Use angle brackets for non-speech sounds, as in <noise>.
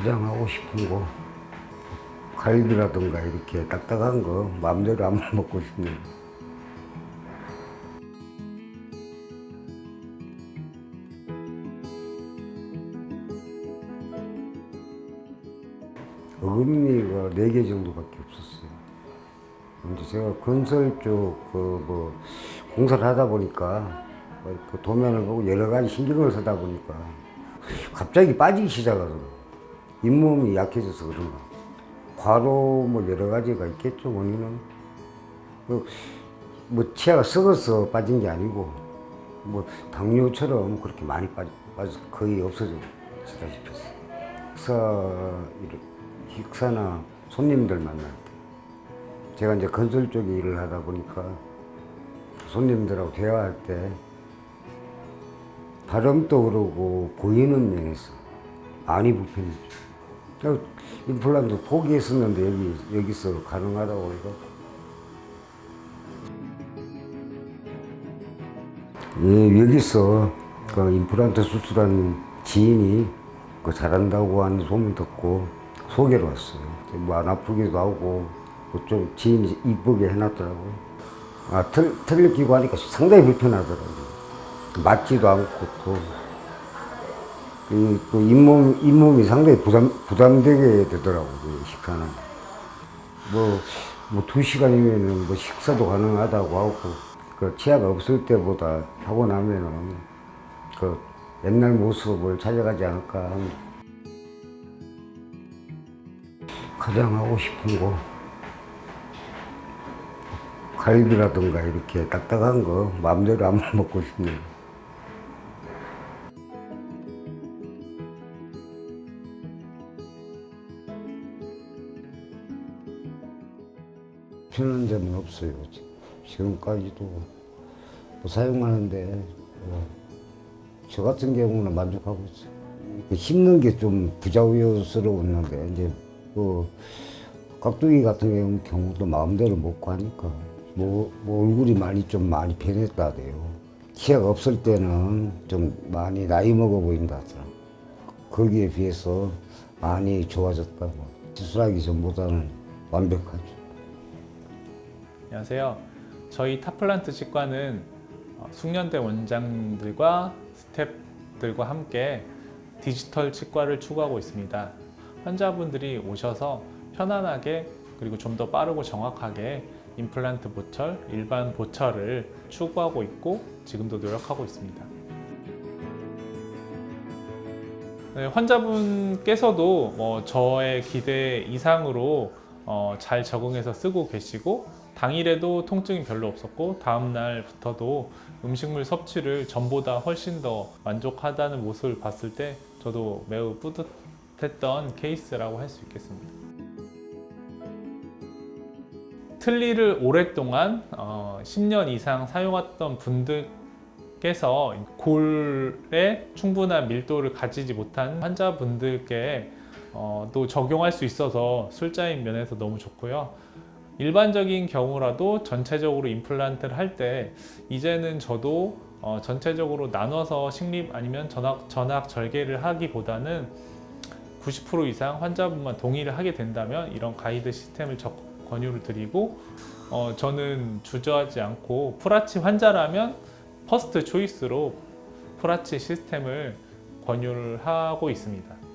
가장 하고 싶은 거 갈비라든가 이렇게 딱딱한 거 마음대로 안 <laughs> 먹고 싶네요. 어금니가 네 개 정도밖에 없었어요. 이제 제가 건설 쪽 그 뭐 공사를 하다 보니까 그 도면을 보고 여러 가지 신경을 쓰다 보니까 갑자기 빠지기 시작하더라고요. 잇몸이 약해져서 그런가. 과로 뭐 여러 가지가 있겠죠, 원인은. 그, 뭐 치아가 썩어서 빠진 게 아니고 뭐 당뇨처럼 그렇게 많이 빠져, 빠져 거의 없어졌다시피 했어요. 식사, 식사나 손님들 만날 때 제가 이제 건설 쪽에 일을 하다 보니까 손님들하고 대화할 때 발음도 그러고 보이는 면에서 많이 불편했죠. 임플란트 포기했었는데 여기 여기서 가능하다고 해서 예, 여기서 그 임플란트 수술한 지인이 그 잘한다고 하는 소문 듣고 소개로 왔어요. 뭐 안 아프기도 하고 그좀 지인이 이쁘게 해놨더라고요. 아, 틀, 틀을 끼고 하니까 상당히 불편하더라고요. 맞지도 않고 또, 이, 또 잇몸, 잇몸이 상당히 부담, 부담되게 되더라고요, 그 식사는. 뭐, 뭐, 두 시간이면은 뭐 식사도 가능하다고 하고, 그 치아가 없을 때보다 하고 나면은 그 옛날 모습을 찾아가지 않을까 합니다. 가장 하고 싶은 거, 갈비라든가 이렇게 딱딱한 거 마음대로 안 먹고 싶네요. 편한 점은 없어요. 지금까지도 뭐 사용하는데 뭐, 저 같은 경우는 만족하고 있어요. 그 씹는 게좀 부자유스러웠는데 이제 그 깍두기 같은 경우- 경우도 마음대로 먹고 하니까 뭐, 뭐 얼굴이 많이 좀 많이 변했다 돼요. 치아가 없을 때는 좀 많이 나이 먹어 보인다 하더라. 거기에 비해서 많이 좋아졌다고. 수술하기 전보다는 완벽하죠. 안녕하세요. 저희 타플란트 치과는 어, 숙련대 원장들과 스태프들과 함께 디지털 치과를 추구하고 있습니다. 환자분들이 오셔서 편안하게 그리고 좀 더 빠르고 정확하게 임플란트 보철, 일반 보철을 추구하고 있고 지금도 노력하고 있습니다. 네, 환자분께서도 뭐 저의 기대 이상으로 어, 잘 적응해서 쓰고 계시고 당일에도 통증이 별로 없었고 다음 날부터도 음식물 섭취를 전보다 훨씬 더 만족하다는 모습을 봤을 때 저도 매우 뿌듯했던 케이스라고 할 수 있겠습니다. 틀니를 오랫동안 어, 10년 이상 사용했던 분들께서 골에 충분한 밀도를 가지지 못한 환자분들께 어, 또 적용할 수 있어서 술자인 면에서 너무 좋고요. 일반적인 경우라도 전체적으로 임플란트를 할 때 이제는 저도 어, 전체적으로 나눠서 식립 아니면 전학, 전학 절개를 하기보다는 90% 이상 환자분만 동의를 하게 된다면 이런 가이드 시스템을 적, 권유를 드리고 어, 저는 주저하지 않고 프라치 환자라면 퍼스트 초이스로 프라치 시스템을 권유를 하고 있습니다.